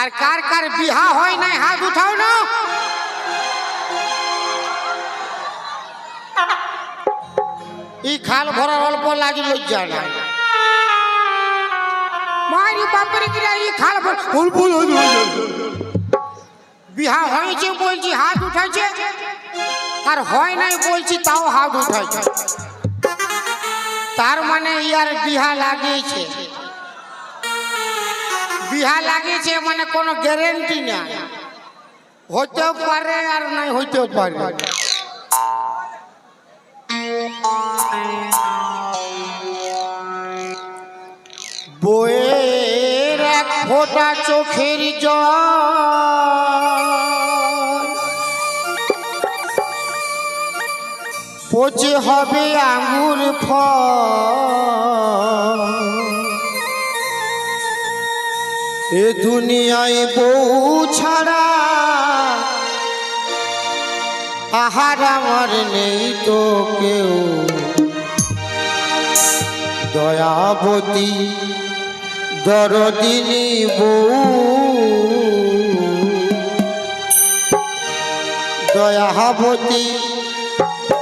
আর কার কার বিহা হয় নাই, হাত উঠাও না। এই খাল ভরার অল্প লাগে লজ্জা না। মারি বাপের গিরা এই খাল অল্প লাগে বিহা হয়েছে বলছি হাত উঠাইছে। আর হয় নাই বলছি তাও হাত উঠাইছে। তার মানে ইয়ার বিহা লাগিয়েছে। বিহা লাগিয়েছে মানে কোনো গ্যারেন্টি না। হইতেও পারে আর নাই হইতেও পারে। বইয়ের এক ফোঁটা চোখের জল পচে হবে আঙুর ফল। এ দুনিয়ায় বউ ছাড়া আহার আমার নেই তো কেউ। দয়াবতী দরদিনী বউ। দয়াবতী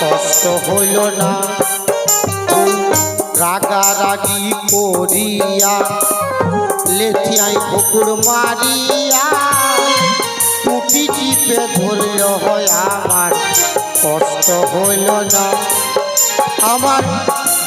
কষ্ট হইল না। রাগারাগি করিয়া লেচিয়াই পুকুর মারিয়া, টুপি চিপে ধরল হয় আমার। কষ্ট হইল না। আমার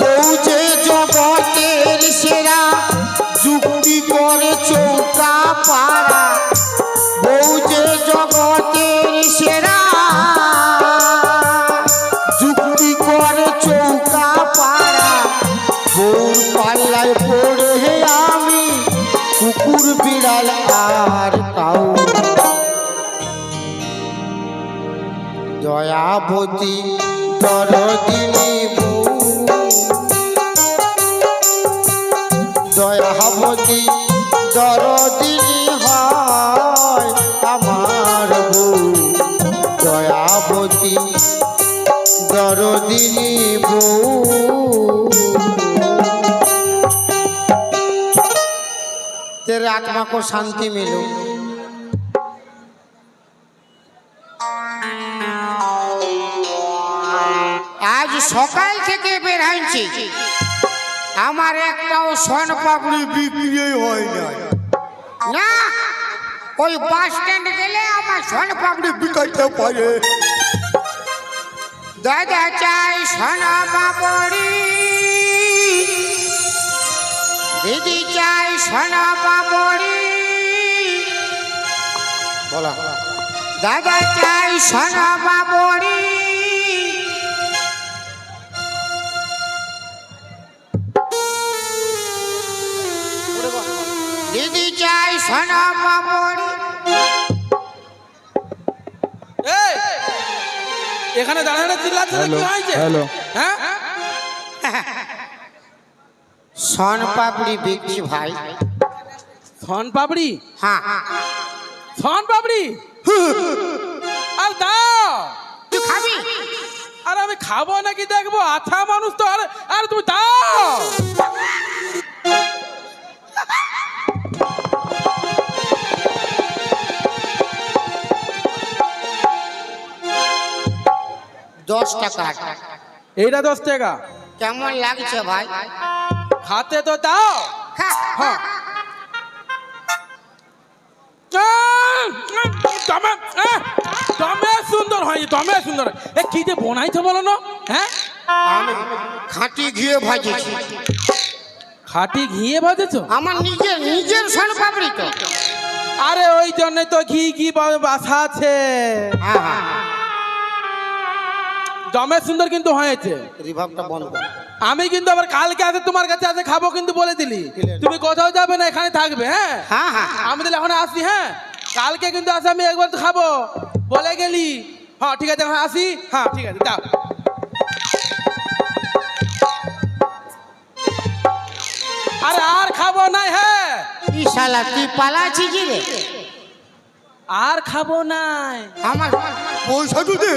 বউ যে জগতের সেরা, যুক্তি করে চৌকা পাড়া। বউ যে জগতের সেরা দয়াবতী দরদিনী বউ দয়াবতী দরদিনী হয় আমার বউ দয়াবতী দরদিনী বউ तेरे आत्मा को शांति मिलो সকাল থেকে বের হয়েছি। আমার একটাও সন পাপড়ি বিক্রি হয় না না, ওই বাস স্ট্যান্ড গেলে আমার সন পাপড়ি বিকাইতে পারে। দাদা চাই সন পাপড়ি। দিদি চাই সন পাপড়ি। বলা। দাদা চাই সন পাপড়ি। এখানে দাঁড়া দাঁড়া চিল্লাচ্ছে না, কি হয়েছে? হ্যালো। হ্যাঁ? সন পাপড়ি বিকছি ভাই। সন পাপড়ি হ্যাঁ। সন পাপড়ি আর দাও। তুই খাবি? আর আমি খাব নাকি দেখব? আচ্ছা মানুষ তো আর আর তুমি দাও। দশ টাকা। এইটা দশ টাকা? কেমন লাগছে ভাই? হাতে তো দাও। হ্যাঁ। দমে দমে সুন্দর হয় দমে সুন্দর এ কি যে বনাইছো বলো না? হ্যাঁ? আমি খাঁটি ঘিয়ে ভাজেছি। খাটি ঘিয়ে আমার নিজের নিজের সন পাপড়ি তো আরে ওই জন্য তো ঘি ঘি বাসা আছে। হ্যাঁ হ্যাঁ। দমে সুন্দর কিন্তু হয়েছে। রিভাবটা বন্ধ। আমি কিন্তু আবার কালকে আসে তোমার কাছে আসে খাব কিন্তু বলে দিলি। তুমি কোথাও যাবে না এখানে থাকবে হ্যাঁ? হ্যাঁ হ্যাঁ আমি তাহলে এখন আসি হ্যাঁ? কালকে কিন্তু আসে আমি একবার তো খাব। বলে গেলি। হ্যাঁ ঠিক আছে এখন আসি। হ্যাঁ ঠিক আছে যাও। আরে আর খাব না হ্যাঁ? ই তুই পালাছি কি রে? আর খাব নাই আমার পয়সা তো দে।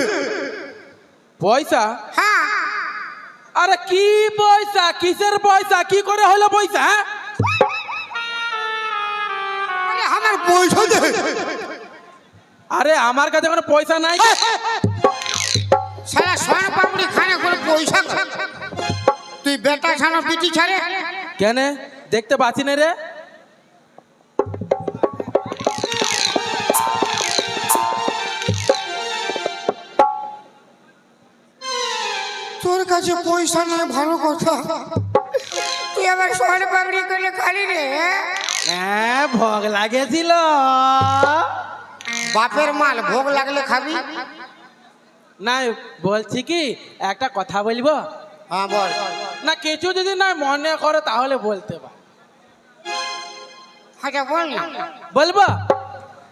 পয়সা? হ্যাঁ। আরে কি পয়সা? কিসের পয়সা? কি করে হলো পয়সা হ্যাঁ? আরে আমার পয়সা দে আরে আমার কাছে কোনো পয়সা নাই শালা সোনা পাপড়ি খানে করে পয়সা। তুই বেটা ছানা পিটি ছাড়ে? কেন? দেখতে পাচ্ছি না রে। কাছে পয়সা নয় ভালো কথা। তুই আবার সোনা পাপড়ি করে খালি রে হ্যাঁ? ভোগ লাগেছিল। বাপের মাল ভোগ লাগলে খাবি। না বলছি কি একটা কথা বলব? হ্যাঁ বল। না কিছু যদি না মনে করে তাহলে বলতে পার। আচ্ছা বল না। বলব?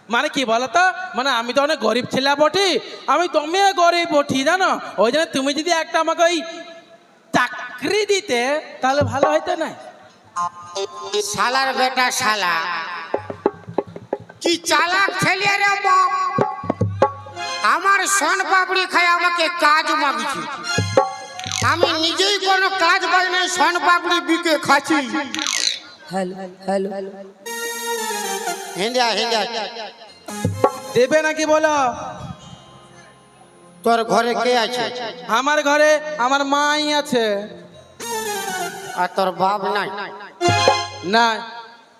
মানে কি বলতো? মানে আমি তো অনেক গরিব ছেলে বটি আমি তুমি গরিব বটি জানো? ওই জন্য তুমি যদি একটা আমাকে ওই চাকরি দিতে তাহলে ভালো হইতো না? শালার বেটা শালা। কি চালাক ছেলে রে বাপ আমার সোন পাপড়ি খাই আমাকে কাজ মাগছি। আমি নিজেই কোনো কাজ পাই না সোন পাপড়ি বিকে খাচ্ছি। Hello hello. হ্যালো হিন্দা হিন্দা দেবে নাকি বলো? তোর ঘরে কে আছে? আমার ঘরে আমার মাই আছে। আর তোর বাপ নাই? না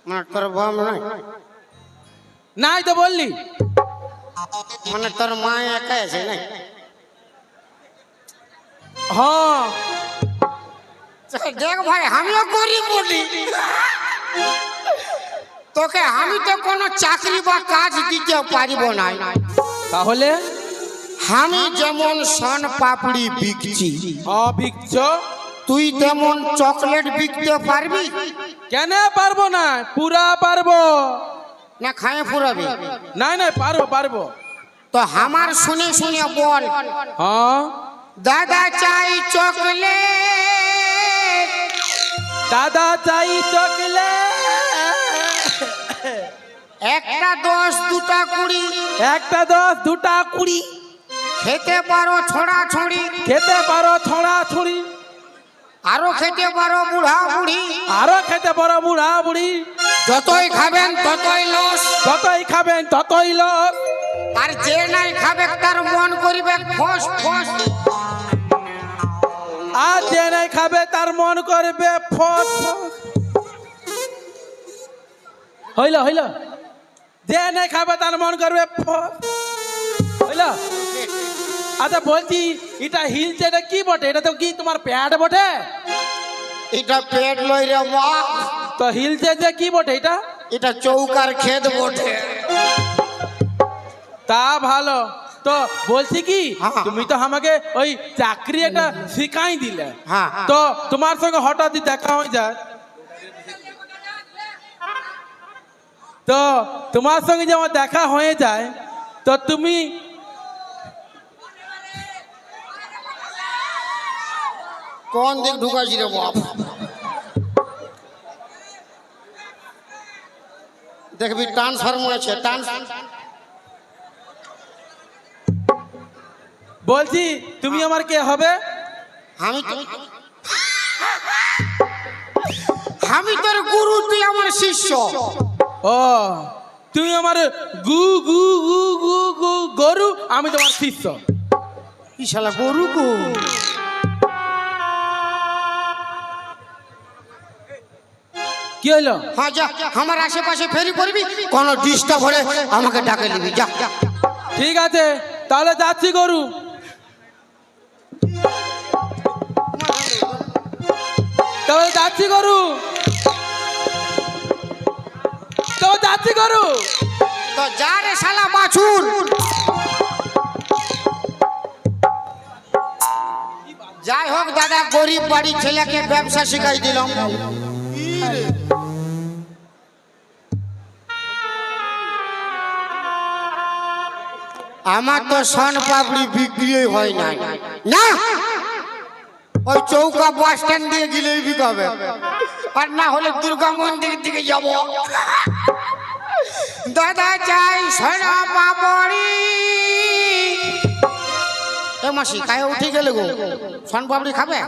মানে তোর বাপ নাই? নাই তো বললি। মানে তোর মা একাই আছে নাই হ্যাঁ দেখ ভাই আমিও গরিব বলি। তোকে আমি তো কোনো চাকরি বা কাজ দিতে পারিব না। তাহলে? আমি যেমন সন পাপড়ি বিকছি অভিজ্ঞ তুই তেমন চকলেট বিকতে পারবি? কেন পারব না? পুরা পারব। না খায়ে ফুরাবি। নাই নাই পারব পারব। তো আমার শুনে শুনে বল। হ্যাঁ? দাদা চাই চকলেট। দাদা চাই চকলে একটা দশ দুটা কুড়ি। একটা দশ দুটা কুড়ি। খেতে পারো ছড়া ছড়ি। খেতে পারো ছড়া ছড়ি। আরও খেতে পারো বুড়া বুড়ি। আরও খেতে পারো বুড়া বুড়ি। যতই খাবেন ততই লস। যতই খাবেন ততই লস। আর যে নাই খাবে তার মন করিবে ফস ফস। আর যে নাই খাবে তার মন করবে ফস ফস। হইল হইল। যে নাই খাবে তার মন করবে হইল আচ্ছা বলছি এটা হিলছে এটা কি বটে? এটা তো কি তোমার প্যাড বটে? এটা পেট লই রে বাপ তো হিলছে যে কি বটে এটা? এটা চৌকার খেত বটে। তা ভালো। তো বলছি কি হ্যাঁ। তুমি তো আমাকে ওই চাকরি একটা শিখাই দিলে। হ্যাঁ। তো তোমার সঙ্গে হঠাৎই দেখা হয়ে যায়। তো তোমার সঙ্গে যে আমার দেখা হয়ে যায় তো তুমি কোন দিক ঢুকাইছি রে বাপ? দেখবি ট্রান্সফার্মার আছে বলছি তুমি আমার কে হবে? আমি আমি তোর গুরু তুই আমার শিষ্য। ও তুমি আমার গু গু গু গু গু গরু আমি তোমার শিষ্য। কি শালা গরু গো। কি হইল? হ্যাঁ যা আমার আশেপাশে ফেরি করবি কোনো ডিস্টার্ব হলে আমাকে ডাকে নিবি যা। ঠিক আছে তাহলে যাচ্ছি গরু। তাহলে যাচ্ছি গরু। তো যাচ্ছি গরু। তো যা রে শালা বাছুর যাই হোক দাদা, গরিব বাড়ির ছেলেকে ব্যবসা শিখাই দিলাম। আমার তো সন পাপড়ি বিক্রি হয় না না! ওই চৌকা বাস স্ট্যান্ড দিয়ে গেলেই বিকাবে। আর না হলে দুর্গা মন্দির দিকে যাব। দাদা চাই সোনা পাপড়ি এ মাসি কায়ে উঠে গেলে গো। সন পাপড়ি খাবে?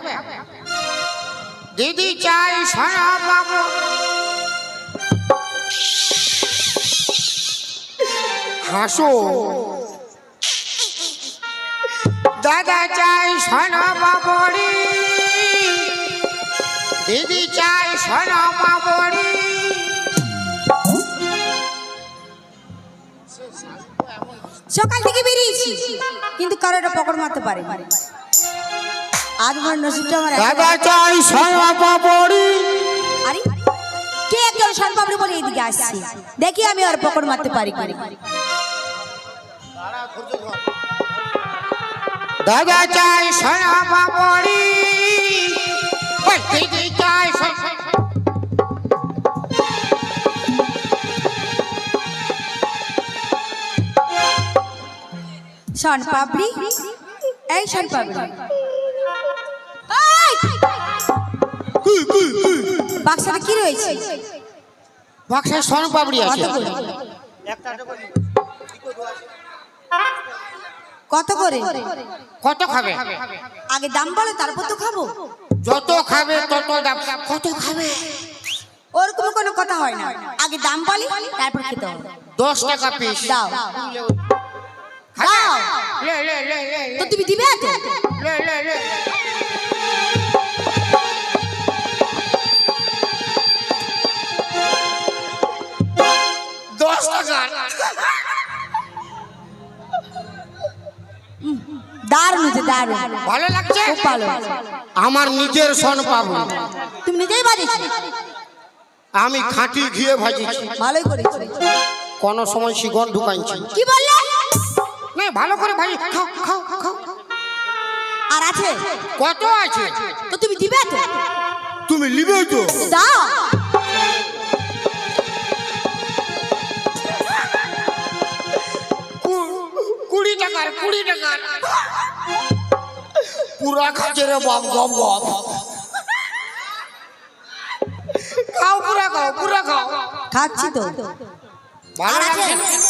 দিদি চাই সোনা পাপড়ি হাসো। দাদা চাই সোনা পাপড়ি চাই সকাল থেকে বেরিয়েছি কিন্তু কারও একটা পকড় মারতে পারে আজ আমার নসিবটা আমার দাদা চাই আরে কে একজন বলে এদিকে আসছে? দেখি আমি আর পকড় মারতে পারি কি দাদা চাই সোনা পাপড়ি ওই সনপাবড়ি এই সনপাবড়ি বাক্সটা কি রয়েছে? বাক্সে সোনা পাপড়ি আছে। কত করে। কত করে? কত খাবে? আগে দাম বলো তারপর তো খাব। যত খাবে তত দাম। কত খাবে? ওরকম কোনো কথা হয় না। আগে দাম বলি তারপর খেতে হবে। দশ টাকা পিস দাও? দাও। তো তুমি দিবে তো দশ দারুণ দারুণ ভালো লাগছে খুব ভালো আমার নিজের সন পাবো তুমি নিজেই বাজিয়েছো আমি খাঁটি ঘিয়ে ভাজিছি। ভালোই করেছ কোন সময় শিগন ঢুকাইছি। কি বললে? না ভালো করে ভাজি খাও খাও খাও। আর আছে? কত আছে? তো তুমি দিবে তো? তুমি নিবে তো? দাও। কুড়ি টাকার কুড়ি টাকার পুরা খাচ্ছে রে বাপ গপ গপ। খাও পুরা খাও পুরা খাও। খাচ্ছি তো। ভালো আছে? লাগছে?